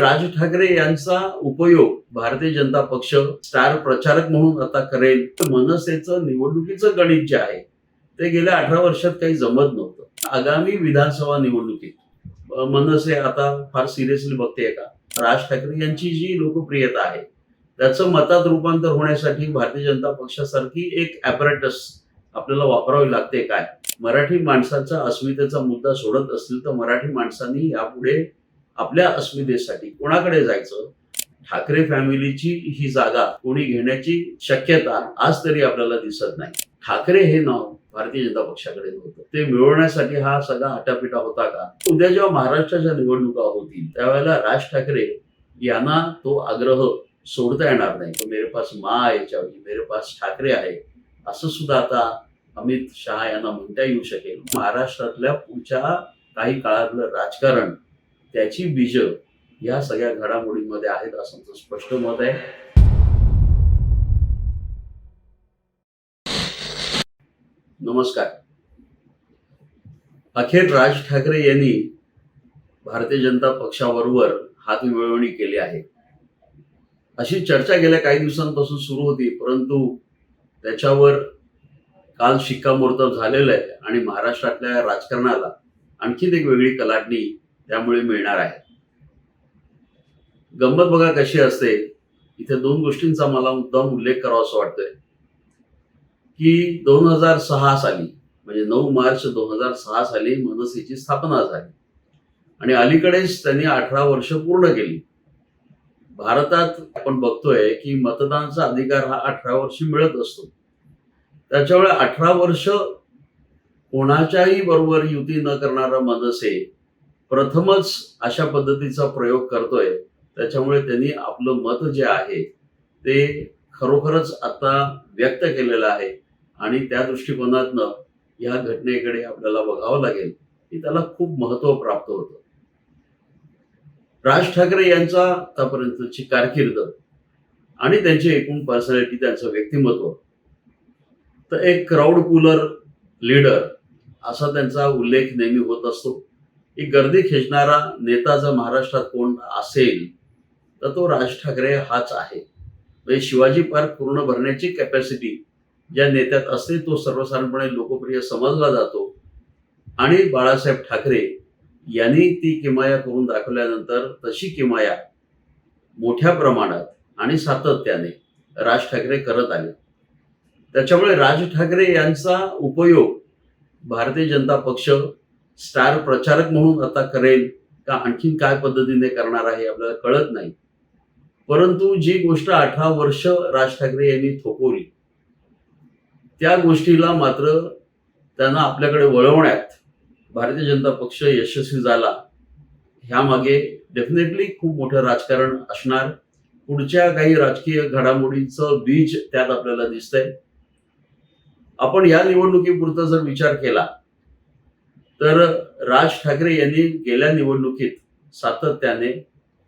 राज ठाकरे यांचा उपयोग भारतीय जनता पक्ष स्टार प्रचारक म्हणून आता करेल. मनसेचं निवडणुकीचं गणित जे आहे ते गेल्या अठरा वर्षात काही जमत नव्हतं. आगामी विधानसभा निवडणुकीत मनसे आता फार सिरियसली बघते का? राज ठाकरे यांची जी लोकप्रियता आहे त्याचं मतात रूपांतर होण्यासाठी भारतीय जनता पक्षासारखी एक ॲपरेटस आपल्याला वापरावी लागते काय? मराठी माणसाचा अस्मितेचा मुद्दा सोडत असतील तर मराठी माणसांनी यापुढे आपल्या अस्मितेसाठी कोणाकडे जायचं? ठाकरे फॅमिलीची ही जागा कोणी घेण्याची शक्यता आज तरी आपल्याला दिसत नाही. ठाकरे हे नाव भारतीय जनता पक्षाकडे होतं ते मिळवण्यासाठी हा सगळा आटापिटा होता का? उद्या जेव्हा महाराष्ट्राच्या निवडणुका होतील त्यावेळेला राज ठाकरे यांना तो आग्रह सोडता येणार नाही. तो मेरे पास मा आहे मेरे पास ठाकरे आहे. असं सुद्धा आता अमित शहा यांना म्हणता येऊ शकेल. महाराष्ट्रातल्या पुढच्या काही काळातलं राजकारण त्याची बीज या सगळ्या घडामोडींमध्ये आहेत असं आमचं स्पष्ट मत आहे. नमस्कार. अखेर राज ठाकरे यांनी भारतीय जनता पक्षाबरोबर हात मिळवणी केली आहे. अशी चर्चा गेल्या काही दिवसांपासून सुरू होती परंतु त्याच्यावर काल शिक्कामोर्तब झालेलं आहे आणि महाराष्ट्रातल्या राजकारणाला आणखीन एक वेगळी कलाटणी त्यामुळे मिळणार आहे. गंमत बघा कशी असते. इथे दोन गोष्टींचा मला मुद्दाम उल्लेख करावा असं वाटतोय. की दोन हजार सहा साली म्हणजे नऊ मार्च दोन हजार सहा साली मनसेची स्थापना झाली. आणि अलीकडेच त्यांनी अठरा वर्ष पूर्ण केली. भारतात आपण बघतोय की मतदानाचा अधिकार हा अठरा वर्षी मिळत असतो. त्याच्यामुळे अठरा वर्ष कोणाच्याही बरोबर युती न करणारा मनसे प्रथमच अशा पद्धतीचा प्रयोग करतोय. त्याच्यामुळे त्यांनी आपलं मत जे आहे ते खरोखरच आता व्यक्त केलेलं आहे. आणि त्या दृष्टिकोनातनं या घटनेकडे आपल्याला बघावं लागेल की त्याला खूप महत्त्व प्राप्त होतं. राज ठाकरे यांचा आतापर्यंतची कारकीर्द आणि त्यांची एकूण पर्सनॅलिटी त्यांचं व्यक्तिमत्व. तर एक क्राऊड पुलर लीडर असा त्यांचा उल्लेख नेहमी होत असतो. की गर्दी खेचणारा नेता जर महाराष्ट्रात कोण असेल तर तो राज ठाकरे हाच आहे. म्हणजे शिवाजी पार्क पूर्ण भरण्याची कॅपॅसिटी ज्या नेत्यात असते तो सर्वसाधारणपणे लोकप्रिय समजला जातो. आणि बाळासाहेब ठाकरे यांनी ती किमाया करून दाखवल्यानंतर तशी किमाया मोठ्या प्रमाणात आणि सातत्याने राज ठाकरे करत आले. त्याच्यामुळे राज ठाकरे यांचा उपयोग भारतीय जनता पक्ष स्टार प्रचारक म्हणून आता करेल का आणखीन काय पद्धतीने करणार आहे आपल्याला कळत नाही. परंतु जी गोष्ट अठरा वर्ष राज ठाकरे यांनी थोपवली त्या गोष्टीला मात्र त्यांना आपल्याकडे वळवण्यात भारतीय जनता पक्ष यशस्वी झाला. ह्यामागे डेफिनेटली खूप मोठं राजकारण असणार. पुढच्या काही राजकीय घडामोडींचं बीज त्यात आपल्याला दिसतंय. आपण या निवडणुकीपुरता जर विचार केला तर राज ठाकरे यांनी गेल्या निवडणुकीत सातत्याने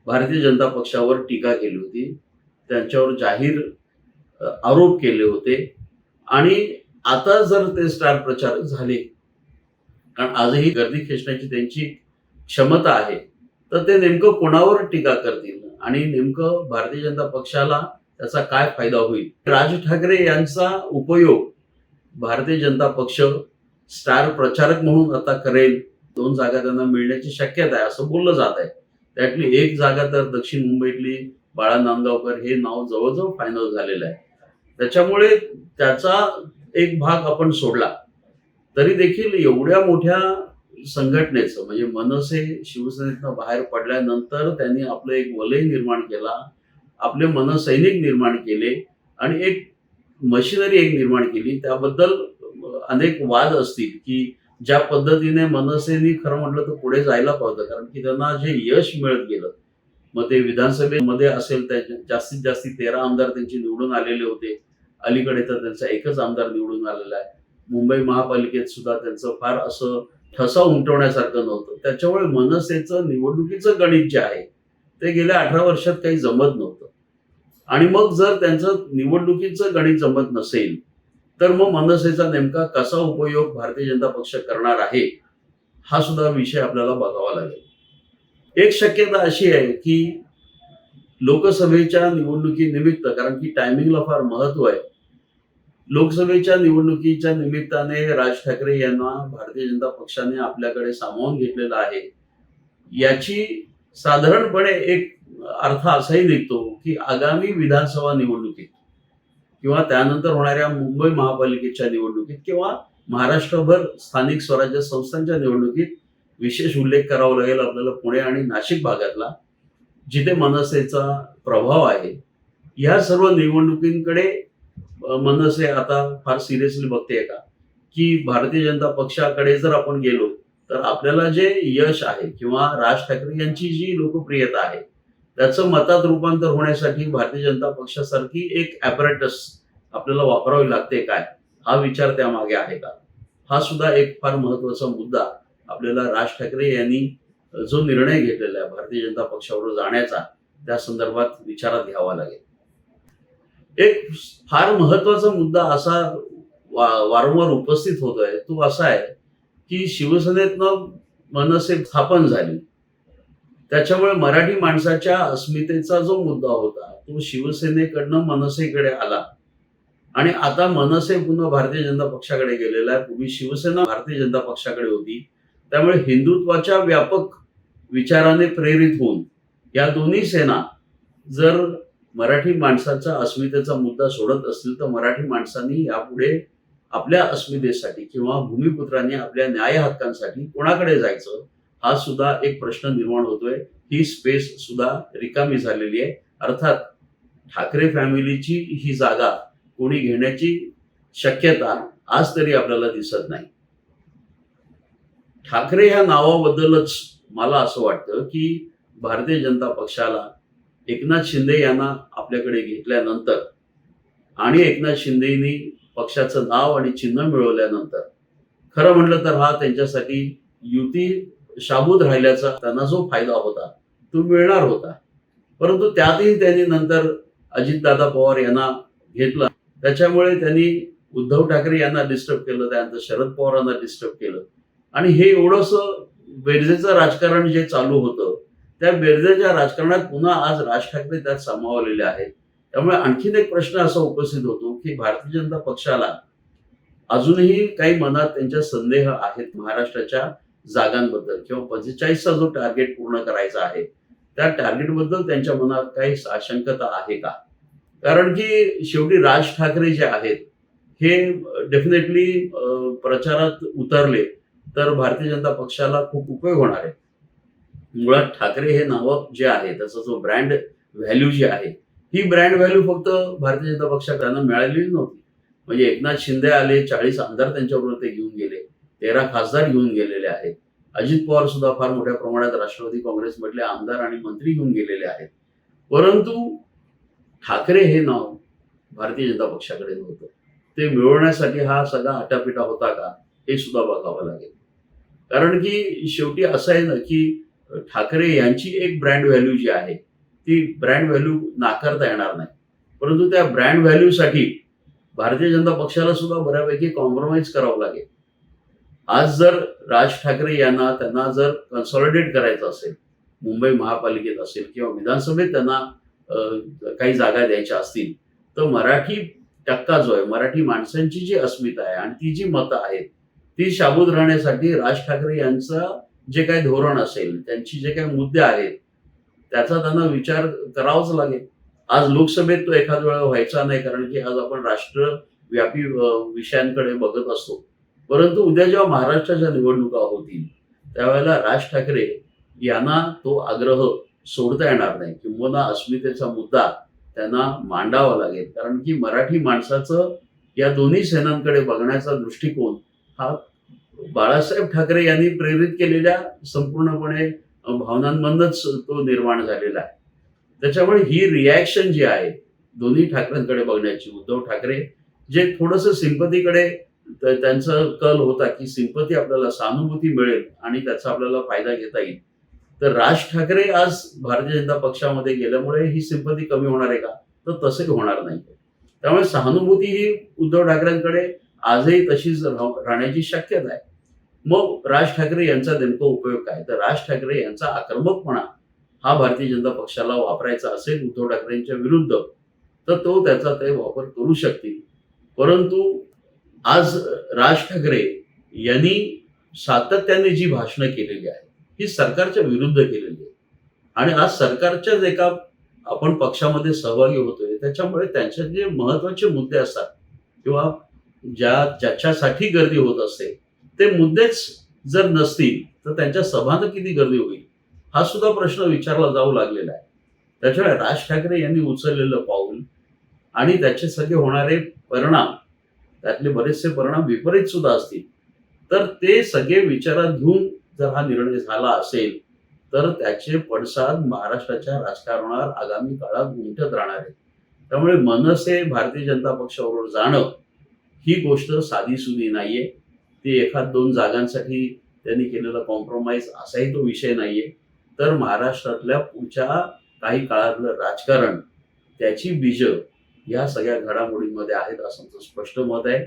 भारतीय जनता पक्षावर टीका केली होती. त्यांच्यावर जाहीर आरोप केले होते. आणि आता जर ते स्टार प्रचारक झाले कारण आजही गर्दी खेचण्याची त्यांची क्षमता आहे तर ते नेमकं कोणावर टीका करतील? आणि नेमकं भारतीय जनता पक्षाला त्याचा काय फायदा होईल? राज ठाकरे यांचा उपयोग भारतीय जनता पक्ष स्टार प्रचारक म्हणून आता करेल दोन जागा त्यांना मिळण्याची शक्यता आहे असं बोललं जात आहे. त्यातली एक जागा तर दक्षिण मुंबईतली बाळा नांदगावकर हे नाव जवळजवळ फायनल झालेलं आहे. त्याच्यामुळे त्याचा एक भाग आपण सोडला. तरी देखील एवढ्या मोठ्या संघटनेचं म्हणजे मनसे शिवसेनेतनं बाहेर पडल्यानंतर त्यांनी आपलं एक वलय निर्माण केला आपले मनसैनिक निर्माण केले आणि एक मशिनरी एक निर्माण केली. त्याबद्दल अनेक वाद असतील की ज्या पद्धतीने मनसेनी खरं म्हटलं तर पुढे जायला पाहतं कारण की त्यांना जे यश मिळत गेलं मग ते विधानसभेमध्ये असेल त्या जास्तीत जास्त तेरा आमदार त्यांचे निवडून आलेले होते. अलीकडे तर त्यांचा एकच आमदार निवडून आलेला आहे. मुंबई महापालिकेत सुद्धा त्यांचं फार असं ठसा उमटवण्यासारखं नव्हतं. त्याच्यामुळे मनसेचं निवडणुकीचं गणित जे आहे ते गेल्या अठरा वर्षात काही जमत नव्हतं. आणि मग जर त्यांचं निवडणुकीचं गणित जमत नसेल तर मग मनसेचा नेमका कसा उपयोग भारतीय जनता पक्ष करणार आहे हा सुद्धा विषय आपल्याला बघावा लागेल. एक शक्यता अशी आहे की लोकसभेच्या निवडणुकीनिमित्त कारण की टायमिंगला फार महत्त्व आहे लोकसभेच्या निवडणुकीच्या निमित्ताने राज ठाकरे यांना भारतीय जनता पक्षाने आपल्याकडे सामावून घेतलेलं आहे. याची साधारणपणे एक अर्थ असाही निघतो की आगामी विधानसभा निवडणुकीत किंवा त्यानंतर होणाऱ्या मुंबई महापालिकेच्या निवडणुकीत किंवा महाराष्ट्रभर स्थानिक स्वराज्य संस्थांच्या निवडणुकीत विशेष उल्लेख करावा लागेल आपल्याला पुणे आणि नाशिक भागातला जिथे मनसेचा प्रभाव आहे. या सर्व निवडणुकींकडे मनसे आता फार सिरियसली बघते का? की भारतीय जनता पक्षाकडे जर आपण गेलो तर आपल्याला जे यश आहे किंवा राज ठाकरे यांची जी लोकप्रियता आहे त्याचं मतात रूपांतर होण्यासाठी भारतीय जनता पक्षासारखी एक ॲपरेटस आपल्याला वापरावी लागते काय? हा विचार त्यामागे आहे का? हा सुद्धा एक फार महत्त्वाचा मुद्दा आपल्याला राज ठाकरे यांनी जो निर्णय घेतलेला आहे भारतीय जनता पक्षावर जाण्याचा त्या संदर्भात विचारात घ्यावा लागेल. एक फार महत्त्वाचा मुद्दा असा वा- वारंवार उपस्थित होतोय तो असा आहे की शिवसेनेतनं मनसे स्थापन झाली. त्याच्यामुळे मराठी माणसाच्या अस्मितेचा जो मुद्दा होता तो शिवसेनेकडनं मनसेकडे आला. आणि आता मनसे पुन्हा भारतीय जनता पक्षाकडे गेलेला आहे. पूर्वी शिवसेना भारतीय जनता पक्षाकडे होती. त्यामुळे हिंदुत्वाच्या व्यापक विचाराने प्रेरित होऊन या दोन्ही सेना जर मराठी माणसाचा अस्मितेचा मुद्दा सोडत असतील तर मराठी माणसांनी यापुढे आपल्या अस्मितेसाठी किंवा भूमिपुत्रांनी आपल्या न्याय हक्कांसाठी कोणाकडे जायचं? हा सुद्धा एक प्रश्न निर्माण होतोय. ही स्पेस सुद्धा रिकामी झालेली आहे. अर्थात ठाकरे फॅमिलीची ही जागा कोणी घेण्याची शक्यता आज तरी आपल्याला दिसत नाही. ठाकरे ह्या नावाबद्दलच मला असं वाटतं की भारतीय जनता पक्षाला एकनाथ शिंदे यांना आपल्याकडे घेतल्यानंतर आणि एकनाथ शिंदेनी पक्षाचं नाव आणि चिन्ह मिळवल्यानंतर खरं म्हटलं तर हा त्यांच्यासाठी युती शाबूत राहिल्याचा त्यांना जो फायदा होता तो मिळणार होता. परंतु त्यातही त्यांनी नंतर अजितदादा पवार यांना घेतलं. त्याच्यामुळे त्यांनी उद्धव ठाकरे यांना डिस्टर्ब केलं त्यानंतर शरद पवारांना डिस्टर्ब केलं. आणि हे एवढंस बेरजेचं राजकारण जे चालू होतं त्या बेरजेच्या राजकारणात पुन्हा आज राज ठाकरे त्यात सामावलेले आहेत. त्यामुळे आणखीन एक प्रश्न असा उपस्थित होतो की भारतीय जनता पक्षाला अजूनही काही मनात त्यांच्या संदेह आहेत. महाराष्ट्राच्या जागांबद्दल किंवा पंचेचाळीसचा जो टार्गेट पूर्ण करायचा आहे त्या टार्गेटबद्दल त्यांच्या मनात काही साशंकता आहे का? कारण की शेवटी राज ठाकरे जे आहेत हे डेफिनेटली प्रचारात उतरले तर भारतीय जनता पक्षाला खूप उपयोग होणार आहे. मुळात ठाकरे हे नाव जे आहे त्याचा जो ब्रँड व्हॅल्यू जी आहे ही ब्रँड व्हॅल्यू फक्त भारतीय जनता पक्षाकडनं त्यांना मिळालेली नव्हती. म्हणजे एकनाथ शिंदे आले चाळीस आमदार त्यांच्याबरोबर ते घेऊन गेले. तेरा खासदार घेऊन गेलेले आहेत. अजित पवार सुद्धा फार मोठ्या प्रमाणात राष्ट्रवादी काँग्रेसमधले आमदार आणि मंत्री घेऊन गेलेले आहेत. परंतु ठाकरे हे नाव भारतीय जनता पक्षाकडे नव्हतं. ते मिळवण्यासाठी हा सगळा आटापिटा होता का हे सुद्धा बघावं लागेल. कारण की शेवटी असं आहे ना की ठाकरे यांची एक ब्रँड व्हॅल्यू जी आहे ती ब्रँड व्हॅल्यू नाकारता येणार नाही. परंतु त्या ब्रँड व्हॅल्यूसाठी भारतीय जनता पक्षाला सुद्धा बऱ्यापैकी कॉम्प्रोमाइज करावं लागेल. आज जर राज ठाकरे यांना त्यांना जर कन्सॉलिडेट करायचं असेल मुंबई महापालिकेत असेल किंवा विधानसभेत त्यांना काही जागा द्यायच्या असतील तर मराठी टक्का जो आहे मराठी माणसांची जी अस्मिता आहे आणि ती जी मतं आहेत ती शाबूत राहण्यासाठी राज ठाकरे यांचं जे काही धोरण असेल त्यांची जे काही मुद्दे आहेत त्याचा त्यांना विचार करावाच लागेल. आज लोकसभेत तो एखाद वेळा व्हायचा नाही कारण की आज आपण राष्ट्रव्यापी विषयांकडे बघत असतो. परंतु उद्या जेव्हा महाराष्ट्राच्या निवडणुका होतील त्यावेळेला राज ठाकरे यांना तो आग्रह सोडता येणार नाही. किंवा अस्मितेचा मुद्दा त्यांना मांडावा लागेल. कारण की मराठी माणसाचं या दोन्ही सेनांकडे बघण्याचा दृष्टिकोन हा बाळासाहेब ठाकरे यांनी प्रेरित केलेल्या संपूर्णपणे भावनांमधूनच भावनांमधनच तो निर्माण झालेला आहे. त्याच्यामुळे ही रिॲक्शन जी आहे दोन्ही ठाकरेंकडे बघण्याची उद्धव ठाकरे जे थोडंसं सिंपतीकडे तर त्यांचा कल होता की सिंपती आपल्याला सहानुभूती मिळेल आणि त्याचा आपल्याला फायदा घेता येईल. तर राज ठाकरे आज भारतीय जनता पक्षामध्ये गेल्यामुळे ही सिंपती कमी होणार आहे का? तर तसे होणार नाही. त्यामुळे सहानुभूती ही उद्धव ठाकरेंकडे आजही तशीच राहण्याची शक्यता आहे. मग राज ठाकरे यांचा नेमका उपयोग काय? तर राज ठाकरे यांचा आक्रमकपणा हा भारतीय जनता पक्षाला वापरायचा असेल उद्धव ठाकरेंच्या विरुद्ध तर तो त्याचा ते वापर करू शकतील. परंतु आज राज ठाकरे यांनी सातत्याने जी भाषणं केलेली आहेत ही सरकारच्या विरुद्ध केलेली आहे आणि आज सरकारच्याच एका आपण पक्षामध्ये सहभागी होतोय त्याच्यामुळे त्यांचे जे महत्त्वाचे मुद्दे असतात किंवा ज्या ज्याच्यासाठी गर्दी होत असते ते मुद्देच जर नसतील तर त्यांच्या सभांना किती गर्दी होईल हा सुद्धा प्रश्न विचारला जाऊ लागलेला आहे. त्याच्यामुळे राज ठाकरे यांनी उचललेलं पाऊल आणि त्याचे सगळे होणारे परिणाम त्यातले बरेचसे परिणाम विपरीत सुद्धा असतील. तर ते सगळे विचारात घेऊन जर हा निर्णय झाला असेल तर त्याचे पडसाद महाराष्ट्राच्या राजकारणावर आगामी काळात उमटत राहणार आहे त्यामुळे मनसे भारतीय जनता पक्षाबरोबर जाणं ही गोष्ट साधी सुधी नाहीये. ती एखाद दोन जागांसाठी त्यांनी केलेला कॉम्प्रोमाइज असाही तो विषय नाहीये. तर महाराष्ट्रातल्या पुढच्या काही काळातलं राजकारण त्याची बीजं या सगळ्या घडामोडींमध्ये आहेत असं आमचं स्पष्ट मत आहे.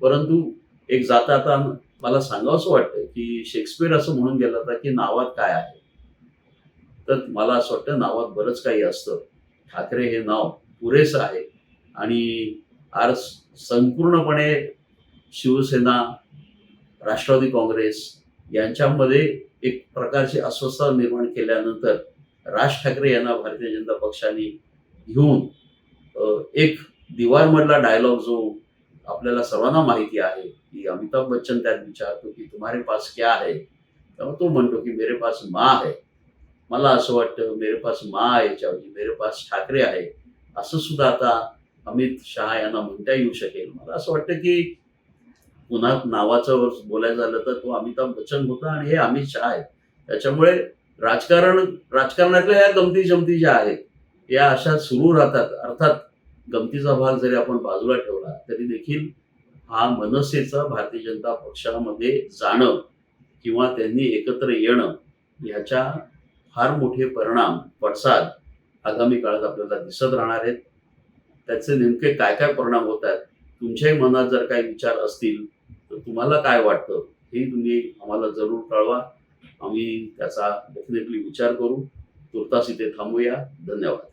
परंतु एक जाता आता मला सांगावंसं वाटतं की शेक्सपियर असं म्हणून गेला होता की नावात काय आहे? तर मला असं वाटतं नावात बरंच काही असतं. ठाकरे हे नाव पुरेसं आहे. आणि आज संपूर्णपणे शिवसेना राष्ट्रवादी काँग्रेस यांच्यामध्ये एक प्रकारची अस्वस्थता निर्माण केल्यानंतर राज ठाकरे यांना भारतीय जनता पक्षाने घेऊन एक दिवारमधला डायलॉग जो आपल्याला सर्वांना माहिती आहे की अमिताभ बच्चन त्यात विचारतो की तुम्हारे पास क्या आहे तेव्हा तो म्हणतो की मेरे पास माँ आहे मला असं वाटतं मेरे पास माँ आहे याच्याऐवजी मेरे पास ठाकरे आहे. असं सुद्धा आता अमित शहा यांना म्हणता येऊ शकेल. मला असं वाटतं की पुन्हा नावाचं बोलायचं झालं तर तो अमिताभ बच्चन होता आणि हे अमित शहा आहेत. त्याच्यामुळे राजकारण राजकारणातल्या या गमती जमती ज्या आहेत या अशा सुरू राहतात. अर्थात गमतीचा भाग जरी आपण बाजूला ठेवला तरी देखील हा मनसेचा भारतीय जनता पक्षामध्ये जाणं किंवा त्यांनी एकत्र येणं ह्याच्या फार मोठे परिणाम पडसाद आगामी काळात आपल्याला दिसत राहणार आहेत. त्याचे नेमके काय काय परिणाम होत आहेत तुमच्याही मनात जर काही विचार असतील तर तुम्हाला काय वाटतं हे तुम्ही आम्हाला जरूर कळवा. आम्ही त्याचा डेफिनेटली विचार करू. तुर्तास इथे थांबूया. धन्यवाद.